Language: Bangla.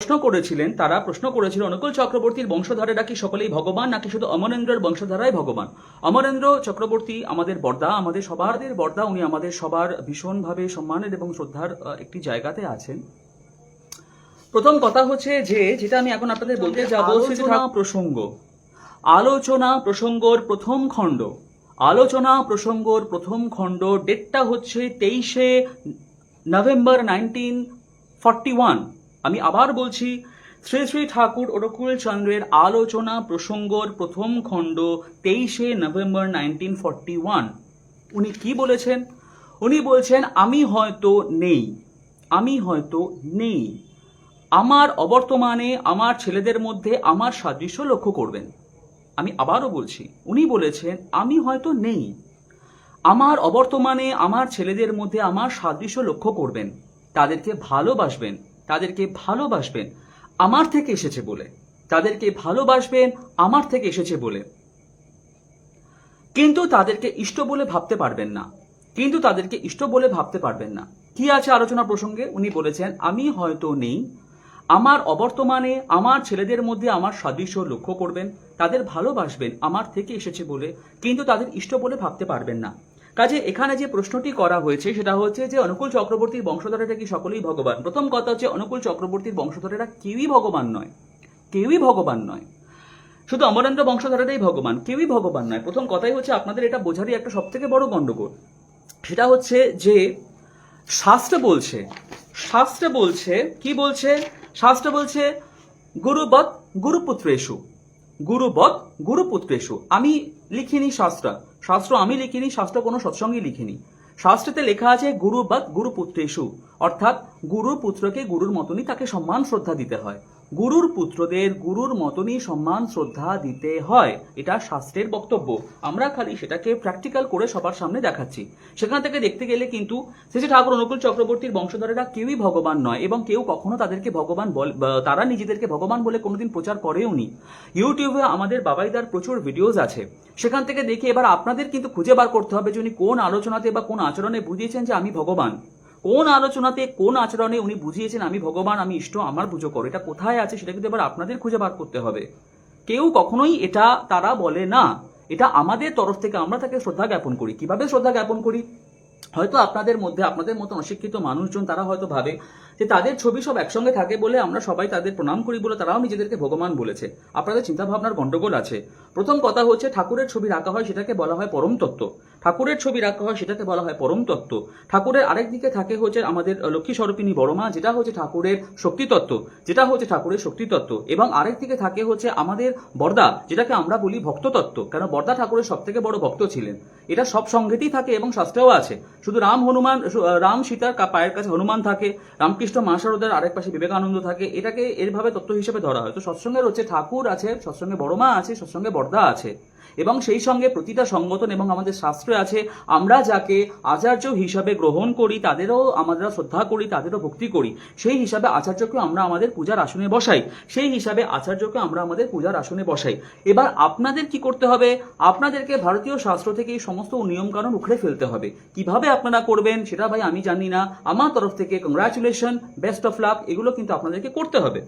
প্রশ্ন করেছিলেন তারা প্রশ্ন করেছিল অনুকূল চক্রবর্তীর বংশধরেরা কি সকলেই ভগবান নাকি শুধু অমরেন্দ্রের বংশধারাই ভগবান? অমরেন্দ্র চক্রবর্তী আমাদের বর্দা আমাদের সবারদের বর্দা উনি আমাদের সবার ভীষণভাবে সম্মানের এবং শ্রদ্ধার একটি জায়গাতে আছেন। প্রথম কথা হচ্ছে যে যেটা আমি এখন আপনাদের বলতে যাব আলোচনা প্রসঙ্গ। আলোচনা প্রসঙ্গর প্রথম খণ্ড। আলোচনা প্রসঙ্গর প্রথম খণ্ড ডেটটা হচ্ছে তেইশে নভেম্বর নাইনটিন ফর্টি ওয়ান। আমি আবার বলছি, শ্রী শ্রী ঠাকুর অনুকূল চন্দ্রের আলোচনা প্রসঙ্গর প্রথম খণ্ড তেইশে নভেম্বর নাইনটিন ফর্টি ওয়ান। উনি কি বলেছেন? উনি বলছেন, আমি হয়তো নেই, আমি হয়তো নেই। আমার অবর্তমানে আমার ছেলেদের মধ্যে আমার সাদৃশ্য লক্ষ্য করবেন। আমি আবারও বলছি, উনি বলেছেন, আমি হয়তো নেই। আমার অবর্তমানে আমার ছেলেদের মধ্যে আমার সাদৃশ্য লক্ষ্য করবেন, তাদেরকে ভালোবাসবেন তাদেরকে ভালোবাসবেন, আমার থেকে এসেছে বলে। তাদেরকে ভালোবাসবেন, আমার থেকে এসেছে বলে। কিন্তু তাদেরকে ইষ্ট বলে ভাবতে পারবেন না। কিন্তু তাদেরকে ইষ্ট বলে ভাবতে পারবেন না। কি আছে আলোচনা প্রসঙ্গে? উনি বলেছেন, আমি হয়তো নেই। আমার অবর্তমানে আমার ছেলেদের মধ্যে আমার সাদৃশ্য লক্ষ্য করবেন। তাদের ভালোবাসবেন, আমার থেকে এসেছে বলে। কিন্তু তাদের ইষ্ট বলে ভাবতে পারবেন না। কাজে এখানে যে প্রশ্নটি করা হয়েছে, সেটা হচ্ছে যে অনুকূল চক্রবর্তীর বংশধরেরা কি সকলেই ভগবান? প্রথম কথা হচ্ছে অনুকূল চক্রবর্তীর বংশধরেরা কেউই ভগবান নয়। কেউই ভগবান নয়। শুধু অমরেন্দ্র বংশধরেরাই ভগবান, কেউই ভগবান নয়। প্রথম কথাই হচ্ছে আপনাদের এটা বোঝারই একটা সব থেকে বড় গণ্ডগোল সেটা হচ্ছে যে শাস্ত্র বলছে শাস্ত্র বলছে, কি বলছে? শাস্ত্র বলছে, গুরুবৎ গুরুপুত্রেশু গুরুবৎ গুরুপুত্রেশু আমি লিখিনি শাস্ত্র। শাস্ত্র আমি লিখিনি, শাস্ত্র কোনো সৎসঙ্গে লিখিনি। শাস্ত্রেতে লেখা আছে গুরুবৎ গুরুপুত্রেশু অর্থাৎ গুরুর পুত্রকে গুরুর মতনই তাকে সম্মান, শ্রদ্ধা দিতে হয়। গুরুর পুত্রদের গুরুর মতনই সম্মান, শ্রদ্ধা দিতে হয়। এটা শাস্ত্রের বক্তব্য। আমরা খালি সেটাকে প্র্যাকটিক্যাল করে সবার সামনে দেখাচ্ছি। সেখান থেকে দেখতে গেলে কিন্তু শ্রী ঠাকুর অনুকূল চক্রবর্তীর বংশধরেরা কেউই ভগবান নয় এবং কেউ কখনো তাদেরকে ভগবান বল তারা নিজেদেরকে ভগবান বলে কোনোদিন প্রচার করেও নি। ইউটিউবে আমাদের বাবাইদার প্রচুর ভিডিওজ আছে। সেখান থেকে দেখে এবার আপনাদের কিন্তু খুঁজে বার করতে হবে যে উনি কোন আলোচনাতে বা কোন আচরণে বুঝিয়েছেন যে আমি ভগবান। কোন আলোচনাতে, কোন আচরণে উনি বুঝিয়েছেন, আমি ভগবান, আমি ইষ্ট, আমার পুজো করো। এটা কোথায় আছে সেটা কিন্তু এবার আপনাদের খুঁজে বার করতে হবে। কেউ কখনোই এটা তারা বলে না। এটা আমাদের তরফ থেকে আমরা তাকে শ্রদ্ধা জ্ঞাপন করি। কীভাবে শ্রদ্ধা জ্ঞাপন করি? হয়তো আপনাদের মধ্যে, আপনাদের মতো অশিক্ষিত মানুষজন তারা হয়তো ভাবে যে তাদের ছবি সব একসঙ্গে থাকে বলে আমরা সবাই তাদের প্রণাম করি বলে তারাও নিজেদেরকে ভগবান বলেছে। আপনাদের চিন্তাভাবনার গন্ডগোল আছে। প্রথম কথা হচ্ছে ঠাকুরের ছবি রাখা হয় সেটাকে বলা হয় পরম তত্ত্ব। ঠাকুরের ছবি রাখা হয় সেটাকে বলা হয় পরম তত্ত্ব। ঠাকুরের আরেক দিকে থাকে হচ্ছে আমাদের লক্ষ্মী স্বরূপিনী বড়মা, যেটা হচ্ছে ঠাকুরের শক্তি তত্ত্ব। যেটা হচ্ছে ঠাকুরের শক্তি তত্ত্ব। এবং আরেক দিকে থাকে হচ্ছে আমাদের বর্দা, যেটাকে আমরা বলি ভক্ত তত্ত্ব। কেন? বর্দা ঠাকুরের সব থেকে বড় ভক্ত ছিলেন। এটা সব সঙ্গেতেই থাকে এবং শাস্ত্রেও আছে। শুধু রাম হনুমান রাম সীতার পায়ের কাছে হনুমান থাকে, রামকৃষ্ণ মা মাসারদের আরেক পাশে বিবেকানন্দ থাকে, এটাকে এরভাবে তত্ত্ব হিসেবে ধরা হয়। তো সৎসঙ্গের হচ্ছে ঠাকুর আছে, সৎসঙ্গে বড়মা আছে, সৎসঙ্গে বর্দা আছে। এবং সেই সঙ্গে প্রতিটা সংগঠন এবং আমাদের শাস্ত্রে আছে, আমরা যাকে আচার্য হিসাবে গ্রহণ করি, তাদেরও আমরা শ্রদ্ধা করি, তাদেরও ভক্তি করি। সেই হিসাবে আচার্যকে আমরা আমাদের পূজার আসনে বসাই। সেই হিসাবে আচার্যকে আমরা আমাদের পূজার আসনে বসাই। এবার আপনাদের কি করতে হবে? আপনাদেরকে ভারতীয় শাস্ত্র থেকে এই সমস্ত নিয়মকানুন উখড়ে ফেলতে হবে। কীভাবে আপনারা করবেন সেটা ভাই আমি জানি না। আমার তরফ থেকে কংগ্রাচুলেশন বেস্ট অফ লাক এগুলো কিন্তু আপনাদেরকে করতে হবে।